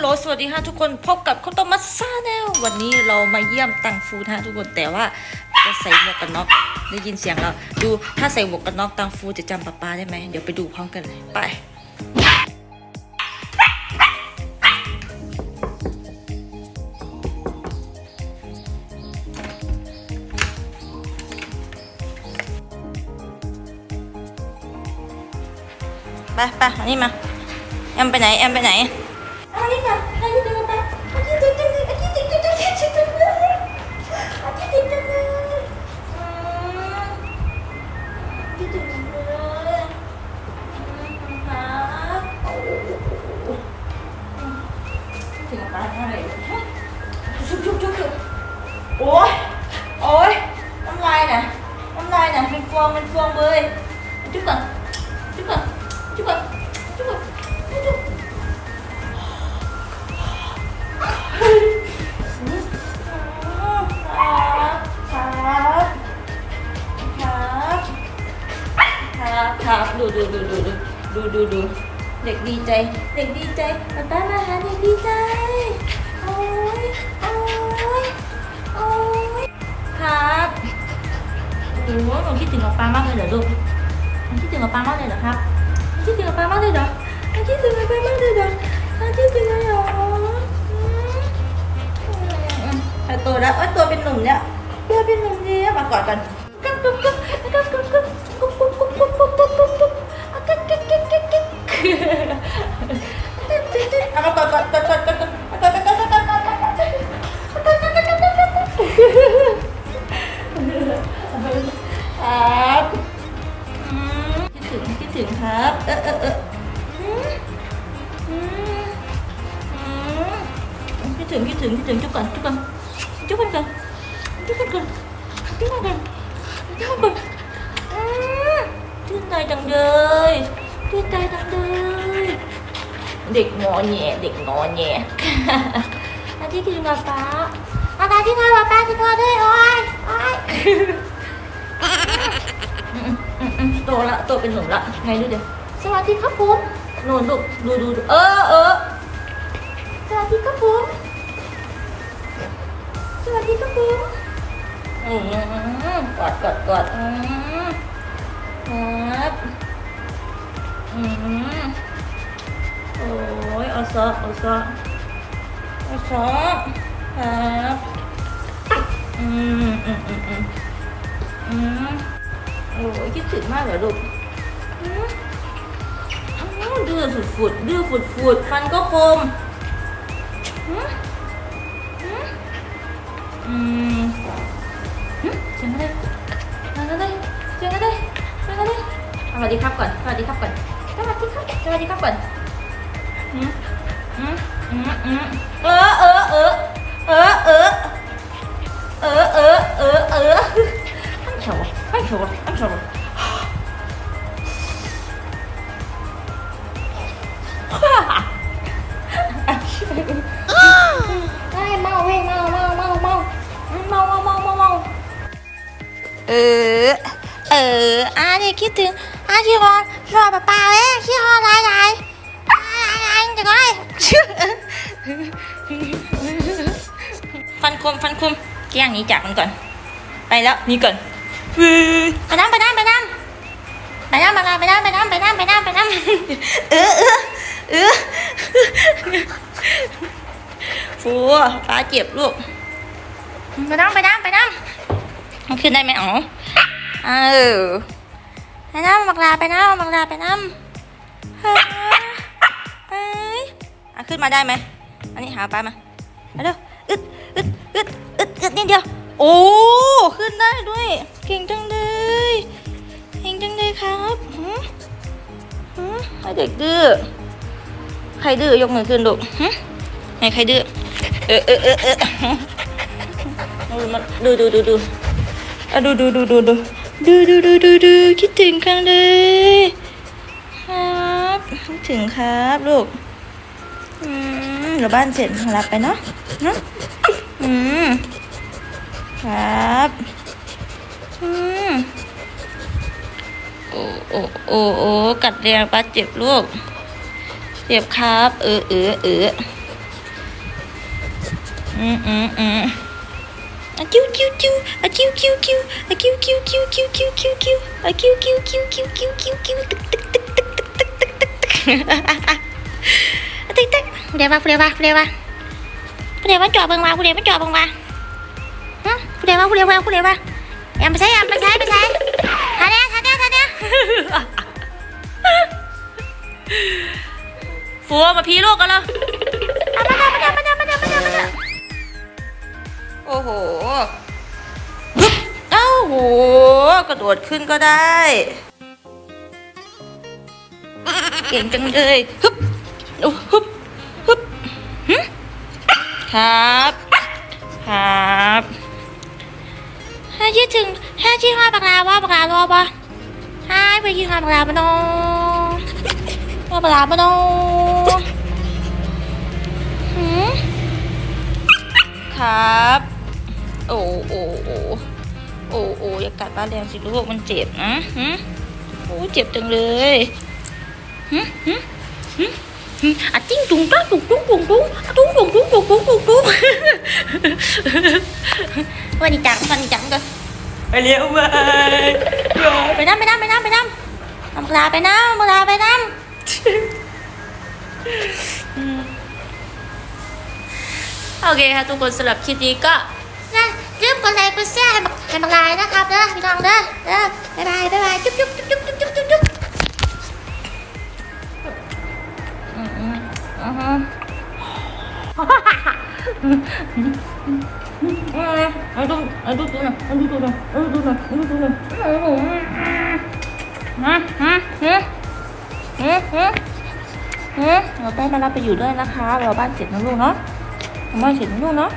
ลโหลสวัสดีค่ะทุกคนพบกับข้าวต้มมัสซาแนลวันนี้เรามาเยี่ยมตังฟูนะทุกคนแต่ว่าจะใส่หมวกกันน็อกได้ยินเสียงเราดูถ้าใส่หมวกกันน็อกตังฟูจะจำป๊าป๊าได้ไหมเดี๋ยวไปดูพร้อมกันเลยไปไปไปนี่มาแอมไปไหนแอมไปไหน ถึงป้าท่าไหนชุบชุบชุบชุบโอ้ยโอ้ยน้ำลายน่ะน้ำลายน่ะเป็นฟองเป็นฟองเลยจุ๊บก่อนจุ๊บก่อนจุ๊บก่อน ดูดูเด็กดีใจ เด็กดีใจป๊าป้ามาหาเด็กดีใจ โอ้ยโอ้ยโอ้ยครับโอ้ยหนูคิดถึงป๊าป้ามากเลยเหรอลูกหนูคิดถึงป๊าป้ามากเลยเหรอครับคิดถึงป๊ามากเลยเหรอคิดถึงป๊ามากเลยเหรอคิดถึงเลยเหรอโตแล้วโอ้ยตัวเป็นหนุ่มเนี่ยตัวเป็นหนุ่มเนี่ยมากอดกัน আমার কর কর কর কর কর ครับคิดถึงคิดถึงครับเออเออเออคิดถึงคิดถึงคิดถึงจุกก่อนจุกก่อนจุกก่อนก่อนจุกก่อนก่อนจุกก่อนก่อนจุกก่อนก่อนชื่นใจจังเลยชื่นใจจังเลย เด็กงอแงเด็กงอแงอาทิตย์คิดถึงกับป้าอาทิตย์ที่ทำกับป้าที่ทอด้วยโอ้ยโอ้ยอืมอืมอืมโตละโตเป็นหนุ่มละ ไงดูเดี๋ยวสวัสดีครับผมโน่นดูดูดูดูเออเออสวัสดีครับผมสวัสดีครับผมอืมกอดกอดกอดอืมครับอืมโอ้ ยเอาซะเอาซะเอาซะครับอืมอืมอืมอืมอืมโอ้ยคิดถึงมากเลยลูกอืมอืมดื้อฝุดฝุดๆดื้อฝุดฝุดๆฟันก็คมอืมอืมอืมอืมเสียงอะไรเสียงอะไรเสียงอะไรเสียงอะไรสวัสดีครับก่อนสวัสดีครับก่อนสวัสดีครับสวัสดีครับก่อน อืมอืมอืมอืมเออเออเออเออเออเออเออเออเออ I'm trouble. I'm trouble. I'm trouble. ไอ้เมาเว้ยเมาเมาเมาเมาเมาเมาเมาเมาเมาเออ เอออาเนี่ยคิดถึงอาที่รอรอป้าป้าเว้ยที่รออะไรอะไร อะไรอะไรจะก็ได้ฟันคมฟันคมแกล้งหนี้จากมันก่อน ไปแล้วหนี่ก่อนไปน้ำไปน้ำไปน้ำไปน้ำมาลาไปน้ำไปน้ำไปน้ำไปน้ำไปน้ำเออเออเออฟูป้าเจ็บลูกไปน้ำไปน้ำไปน้ำมันขึ้นได้ไหมอ๋อเออไปน้ำบักลาไปน้ำบักลาไปน้ำเฮ้ยเอ้ย อะขึ้นมาได้ไหมอันนี้หาป้ามาเร็วอึดอึดอึดอึดอึดนิดเดียว โอ้ขึ้นได้ด้วย เก่งจังเลยเก่งจังเลยครับหืมหืมให้เด็กดื้อใครดื้อยกมือขึ้นลูกหืมให้ใครดื้อเออเออเออเออดูมาดูดูดูดูอะดูดูดูดูดูดูดูดูดูดูคิดถึงกันเลยครับคิดถึงครับลูก อืมเดี๋ยวบ้านเสร็จหลับไปเนาะเนาะอืมครับอืมโอ้โอ้โอ้โอ้กัดแรงป้าเจ็บลูกเจ็บครับ เออเออเอออืมอืมอืมอะคิวคิวคิวอะคิวคิวคิวอะคิวคิวคิวคิวคิวคิวคิวอะคิวคิวคิวคิวคิวคิวคิวตึกตึกตึกตึกตึกตึกตึกตึกตึกตึกตึก ใดว่าผู้ใดว่าผู้ใดว่าผู้ใดว่าจ่อเบิ่งว่าผู้ใดว่าจ่อเบิ่งว่าฮะผู้ใดว่าผู้ใดว่าผู้ใดว่าแอมไปใช้แอมไปใช้ไปใช้ทาเนี้ยทาเนี้ยทาเนี้ยฟัวมาพี่ลูกกันเลยเอามาเดามาเดามาเดามาเดามาเดามาเดาโอ้โหฮึบเอ้าโหกระโดดขึ้นก็ได้เก่งจังเลยฮึบโอ้ฮึบฮึบหึ ครับครับห้าชื่อถึงห้าชื่อห้าปากลาว่าปากลารอปะห้าไปยืนห้าปากลาปะน้องว่าปลาร้าปะน้องหืมครับ โอ้โอ้โอ้โอ้โอ้อย่ากัดป้าแดงสิลูกมันเจ็บนะหืมโอ้เจ็บจังเลยหืมหืมหืมหืม อะจิ้งจุงจ้าจุงจุงจุงจุงจุงจุงจุงจุงจุงจุงจุงวันนี้จังวันนี้จังกันไปเลี้ยวไปไปน้ำไปน้ำไปน้ำไปน้ำน้ำปลาไปน้ำปลาไปน้ำโอเคค่ะทุกคนสำหรับคลิปนี้ก็นะลืมกดไลค์กดแชร์ให้ให้บักไลน์นะครับเด้อพี่น้องเด้อเด้อบ๊ายบายบ๊ายบายจุ๊บจุ๊บจุ๊บจุ๊บ อืมอืมเอาดูเอาดูตัวหน่อยเอาดูตัวหน่อยเอาดูตัวหน่อยเอาดูตัวหน่อยเอาดูฮะฮะฮะฮะฮะเฮ้เราแป้งมารับไปอยู่ด้วยนะคะ เราบ้านเสร็จนะลูกเนาะบ้านเสร็จนะลูกเนาะ